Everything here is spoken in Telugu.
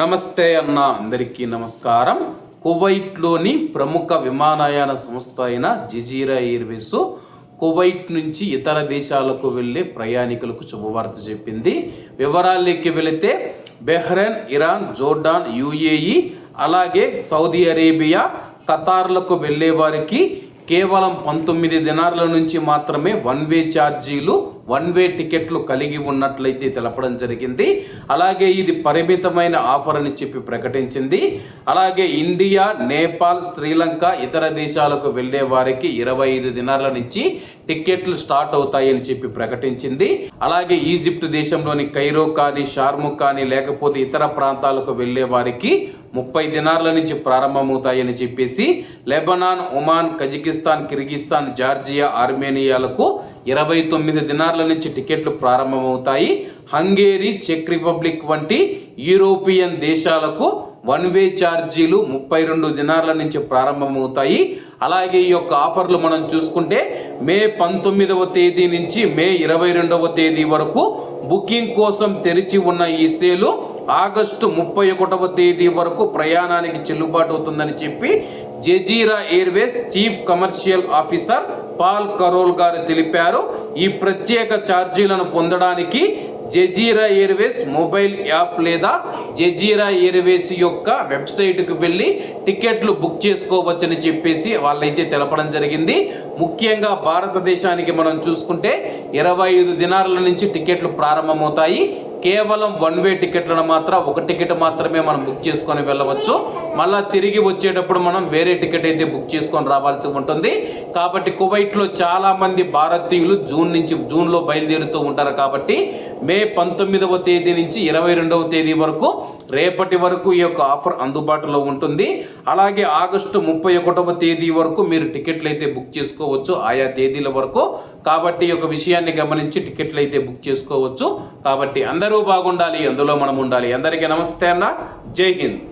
నమస్తే అన్న అందరికీ నమస్కారం. కువైట్లోని ప్రముఖ విమానయాన సంస్థ అయిన జిజీరా ఎయిర్వేస్ కువైట్ నుంచి ఇతర దేశాలకు వెళ్ళే ప్రయాణికులకు శుభవార్త చెప్పింది. వివరాల్లోకి వెళితే బెహ్రెన్ ఇరాన్ జోర్డాన్ యుఏఈ అలాగే సౌదీ అరేబియా ఖతార్లకు వెళ్ళే వారికి కేవలం పంతొమ్మిది దినార్ల నుంచి మాత్రమే వన్ వే ఛార్జీలు వన్ వే టికెట్లు కలిగి ఉన్నట్లయితే తెలపడం జరిగింది. అలాగే ఇది పరిమితమైన ఆఫర్ అని చెప్పి ప్రకటించింది. అలాగే ఇండియా నేపాల్ శ్రీలంక ఇతర దేశాలకు వెళ్ళే వారికి ఇరవై ఐదు దినాల నుంచి టికెట్లు స్టార్ట్ అవుతాయని చెప్పి ప్రకటించింది. అలాగే ఈజిప్ట్ దేశంలోని కైరో కానీ షార్ము కానీ లేకపోతే ఇతర ప్రాంతాలకు వెళ్ళే వారికి ముప్పై దినార్ల నుంచి ప్రారంభమవుతాయని చెప్పేసి Lebanon Oman Kazakhstan Kyrgyzstan Georgia ఆర్మేనియాలకు ఇరవై తొమ్మిది దినార్ల నుంచి టికెట్లు ప్రారంభమవుతాయి. హంగేరీ చెక్ రిపబ్లిక్ వంటి యూరోపియన్ దేశాలకు వన్ వే ఛార్జీలు ముప్పై రెండు దినార్ల నుంచి ప్రారంభమవుతాయి. అలాగే ఈ యొక్క ఆఫర్లు మనం చూసుకుంటే మే పంతొమ్మిదవ తేదీ నుంచి మే ఇరవై రెండవ తేదీ వరకు బుకింగ్ కోసం తెరిచి ఉన్న ఈ సేలు ఆగస్టు ముప్పై ఒకటవ తేదీ వరకు ప్రయాణానికి చెల్లుబాటు అవుతుందని చెప్పి Jazeera Airways chief commercial officer Paul Carroll గారు తెలిపారు. ఈ ప్రత్యేక ఛార్జీలను పొందడానికి జెజీరా ఎయిర్వేస్ మొబైల్ యాప్ లేదా జజీరా ఎయిర్వేస్ యొక్క వెబ్సైట్కి వెళ్ళి టికెట్లు బుక్ చేసుకోవచ్చని చెప్పేసి వాళ్ళైతే తెలపడం జరిగింది. ముఖ్యంగా భారతదేశానికి మనం చూసుకుంటే ఇరవై ఐదు దినాల నుంచి టికెట్లు ప్రారంభమవుతాయి. కేవలం వన్ వే టికెట్లను మాత్రం ఒక టికెట్ మాత్రమే మనం బుక్ చేసుకొని వెళ్ళవచ్చు. మళ్ళీ తిరిగి వచ్చేటప్పుడు మనం వేరే టికెట్ అయితే బుక్ చేసుకొని రావాల్సి ఉంటుంది. కాబట్టి కువైట్లో చాలా మంది భారతీయులు జూన్ నుంచి జూన్లో బయలుదేరుతూ ఉంటారు కాబట్టి మే పంతొమ్మిదవ తేదీ నుంచి ఇరవై రెండవ తేదీ వరకు రేపటి వరకు ఈ యొక్క ఆఫర్ అందుబాటులో ఉంటుంది. అలాగే ఆగస్టు ముప్పై ఒకటవ తేదీ వరకు మీరు టికెట్లు అయితే బుక్ చేసుకోవచ్చు ఆయా తేదీల వరకు. కాబట్టి ఒక విషయాన్ని గమనించి టికెట్లు అయితే బుక్ చేసుకోవచ్చు. కాబట్టి అందరూ బాగుండాలి అందులో మనం ఉండాలి అందరికీ నమస్తే అన్న. జై హింద్.